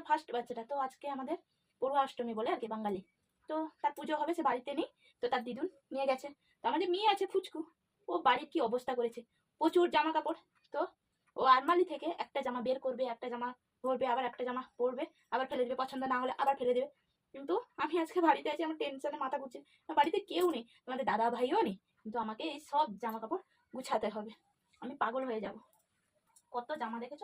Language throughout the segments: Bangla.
আমাদের ফার্স্ট বাচ্চাটা তো আজকে আমাদের পড়ুয়া অষ্টমী বলে আর কি, বাঙালি। তো তার পুজো হবে, সে বাড়িতে নেই, তো তার দিদুন নিয়ে গেছে। তো আমাদের মেয়ে আছে ফুচকু। ও বাড়ির কি অবস্থা করেছে? প্রচুর জামা কাপড় তো ও আলমারি থেকে একটা জামা বের করবে, একটা জামা পরবে, আবার একটা জামা পরবে, আবার ফেলে দেবে। পছন্দ না হলে আবার ফেলে দেবে। কিন্তু আমি আজকে বাড়িতে আছি, আমার টেনশনে মাথা ঘুরছে। বাড়িতে কেউ নেই, তোমাদের দাদা ভাইও নেই। কিন্তু আমাকে এই সব জামা কাপড় গুছাতে হবে। আমি পাগল হয়ে যাব। কত জামা দেখেছ?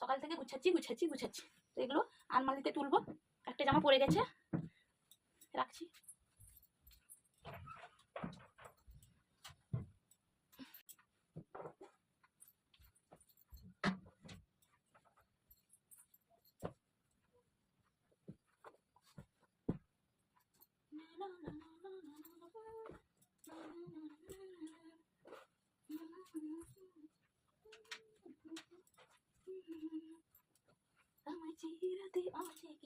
সকাল থেকে গুছাচ্ছি গুছাচ্ছি গুছাচ্ছি। এগুলো আলমারিতে তুলবো। একটা জামা পরে গেছে। রাখছি আমার চেহারাতে আছে কি জাদু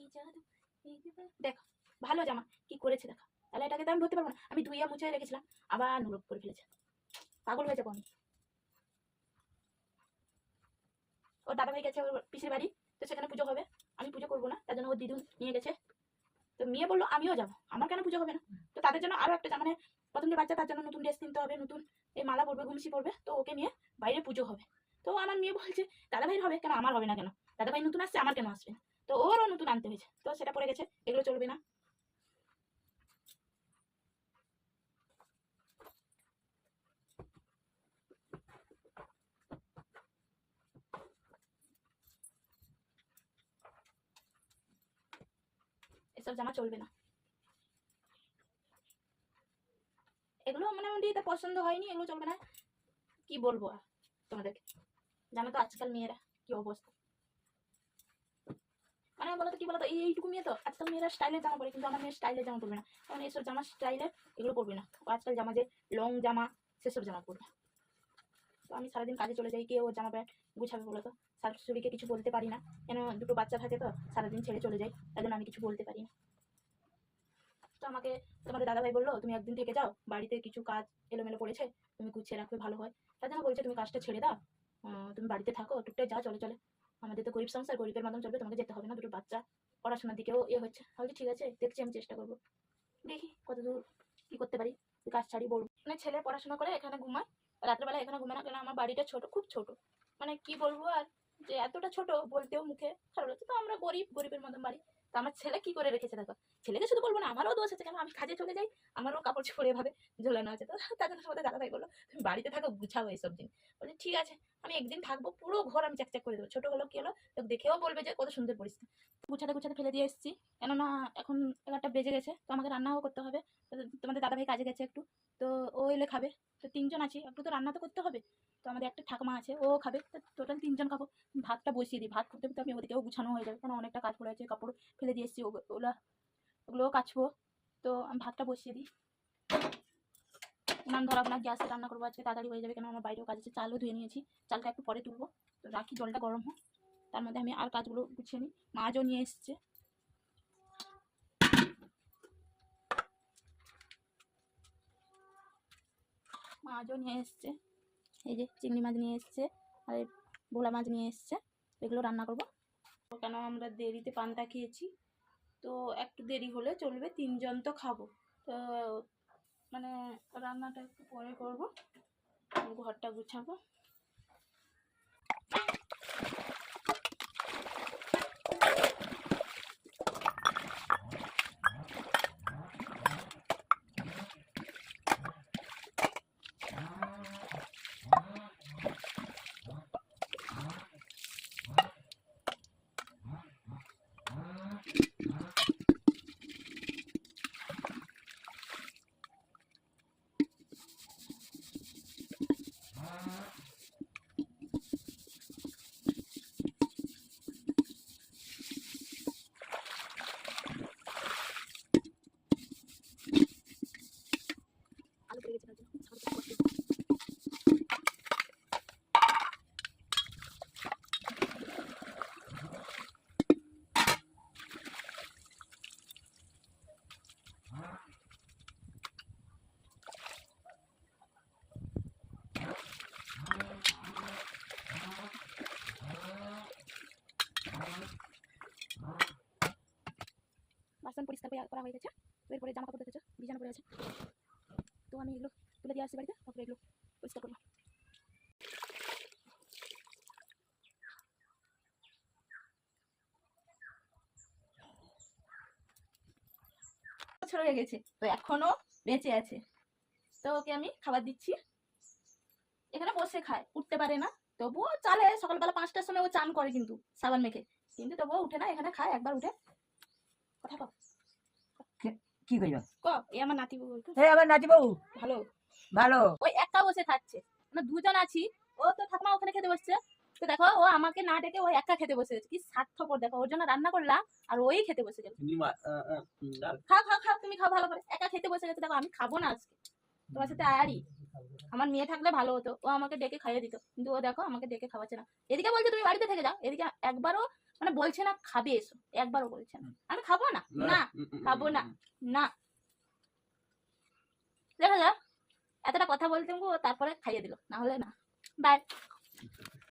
দেখো, ভালো জামা, কি করেছে দেখো। তাহলে এটাকে তো আমি ধরতে পারব না। আমি ধুইয়া মুছে রেখেছিলাম, আবার নুরুপ করে ফেলেছে। পাগল হয়ে যাব আমি। ওর দাদা ভাই গেছে ওর পিসির বাড়ি, তো সেখানে পুজো হবে। আমি পুজো করব না, তার জন্য ওর দিদুন নিয়ে গেছে। তো মেয়ে বলল, আমিও যাব। আমার কেন পুজো হবে না? তো তাদের জন্য আরও একটা মানে প্রথম যে বাচ্চা, তার জন্য নতুন ড্রেস কিনতে হবে, নতুন এই মালা পরবে, ঘুমসি পরবে, তো ওকে নিয়ে বাইরে পুজো হবে। তো আমার মেয়ে বলছে দাদা ভাইয়ের হবে কেন? আমার হবে না কেন? দাদা ভাই নতুন আসছে, আমার কেন আসবে না? তো ওরও নতুন আনতে হয়েছে। তো সেটা পড়ে গেছে, এগুলো চলবে না। এসব জামা চলবে না। এগুলো মোটামুটি তা পছন্দ হয়নি, এগুলো চলবে না। কি বলব তোমাদেরকে? জানো তো আজকাল মেয়েরা কি অবস্থা। মানে বলতো কি বলতো এই এইটুকু মেয়ে তো? আজকাল মেয়েরা স্টাইলের জামা পরে, কিন্তু আমার মেয়ে স্টাইলের জামা পরবে না। কারণ এইসব জামা স্টাইলের এগুলো পরবে না। আজকাল জামা যে লং জামা, সেসব জামা পরবে। তো আমি সারাদিন কাজে চলে যাই কেউ জামা প্যান্ট গুছাবে বলো শাশুড়িকে কিছু বলতে পারি না। কেন? দুটো বাচ্চা থাকে তো, সারাদিন ছেড়ে চলে যাই। তাই জন্য আমি কিছু বলতে পারি না। তো আমাকে তোমাদের দাদাভাই বলল, তুমি একদিন থেকে যাও, বাড়িতে কিছু কাজ এলোমেলো পড়েছে, তুমি গুছিয়ে রাখবে, ভালো হয়। তার জন্য বলছে, তুমি কাজটা ছেড়ে দাও। তুমি বাড়িতে থাকো, টুকটাক যা চলে চলে। আমাদের তো গরিব সংসার, গরিবের মাধ্যমে চলবে তোমাকে যেতে হবে না, দুটো বাচ্চা, পড়াশোনার দিকেও ইয়ে হচ্ছে। তাহলে ঠিক আছে, দেখছি আমি চেষ্টা করব। দেখি কতদূর কি করতে পারি কাজ ছাড়ি বলব মানে ছেলে পড়াশোনা করে এখানে ঘুমায় রাত্রেবেলা এখানে ঘুমায় না কেন আমার বাড়িটা ছোট, খুব ছোট। মানে কি বলব আর যে এতটা ছোট বলতেও মুখে খারাপ লাগছে। তো আমরা গরিব, গরিবের মতন বাড়ি। তো আমার ছেলে কি করে রেখেছে দেখো? ছেলেকে শুধু বলব না, আমারও দোষ আছে কেন? আমি কাজে চলে যাই, আমারও কাপড় চোপড় এভাবে ঝোলানো আছে। তো তার জন্য সবাই দাদা ভাই বলল, তুমি বাড়িতে থাকো, গুছাও এইসব দিন বলছি, ঠিক আছে, আমি একদিন থাকব, পুরো ঘর আমি চ্যাকচ্যাক করে দেবো। ছোটো হলো কি হলো? তো দেখেও বলবে যে কত সুন্দর পরিস্থিতি। গুছাতে গুছাতে ফেলে দিয়ে এসেছি। কেননা এখন এগারোটা বেজে গেছে, তো আমাকে রান্নাও করতে হবে। তোমাদের দাদা ভাই কাজে গেছে একটু। তো ও এলে খাবে। তো তিনজন আছি, একটু তো রান্না তো করতে হবে। তো আমাদের একটা ঠাকুমা আছে, ও খাবে। টোটাল তিনজন খাব। ভাতটা বসিয়ে দিই, ভাত করতে আমি ওদিকেও গুছানো হয়ে যাবে, কারণ অনেকটা কাজ পড়ে আছে, কাপড় ফেলে দিয়ে এসেছি ওগুলো ওগুলোও কাচবো। তো আমি ভাতটা বসিয়ে দিই। উনান ধরাবো না, গ্যাসে রান্না করব আজকে, তাড়াতাড়ি হয়ে যাবে কেন আমার বাইরেও কাজ আছে, চালও ধুয়ে নিয়েছি। চালটা একটু পরে তুলবো। তো রাখি জলটা গরম হোক, তার মধ্যে আমি আর কাজগুলো গুছিয়ে নিই। মাছও নিয়ে এসছে। মাছও নিয়ে এসছে। এই যে চিংড়ি মাছ নিয়ে এসছে আর ভোলা মাছ নিয়ে এসছে, এগুলো রান্না করব। কেন আমরা দেরিতে পান্তা খেয়েছি, তো একটু দেরি হলে চলবে, তিনজন তো খাব। তো মানে রান্নাটা একটু পরে করব, ঘরটা গুছাবো। বাসন পরিষ্কার করা হয়ে গেছে। তো এরপরে জামা কাপড় দেখেছ? বিছানা পড়ে আছে। তো আমি এগুলো তুলে দিয়ে আসছি বাড়িতে। তারপরে এগুলো পরিষ্কার করব বছর গেছে, তো এখনও বেঁচে আছে। তো ওকে আমি খাবার দিচ্ছি। এখানে বসে খায়, উঠতে পারে না। তবুও চালে, সকালবেলা পাঁচটার সময় ও চান করে কিন্তু, সাবান মেখে। কিন্তু তবুও উঠে না, এখানে খায়, একবার উঠে। কথা কও। কি কইবা? ক এই আমার নাতি বউ এই আমার নাতি বউ ভালো। ভালো। ওই একা বসে খাচ্ছে। আমরা দুজন আছি। ও তো ঠাকুমা ওখানে খেতে বসছে। তো দেখো ও আমাকে না ডেকে ও একা খেতে বসে গেছে। কি স্বার্থপর। দেখো ওর জন্য রান্না করলাম আর ওই খেতে বসে গেছে। খাও খাও খাও তুমি খাও ভালো করে। একা খেতে বসে গেছে। দেখো আমি খাব না আজকে। তোমার সাথে আয়ারি। আমার মেয়ে থাকলে ভালো হতো। ও আমাকে ডেকে খাইয়ে দিত। কিন্তু ও দেখো আমাকে ডেকে খাওয়াচ্ছে না। এদিকে বলছে তুমি বাড়িতে থেকে যাও। এদিকে একবারও মানে বলছে না খাবে এসো। একবারও বলছে না। আমি খাব না? না। খাব না। না। দেখা যাক। এতটা কথা বলতে তারপরে খাইয়ে দিল। না হলে না। বাই।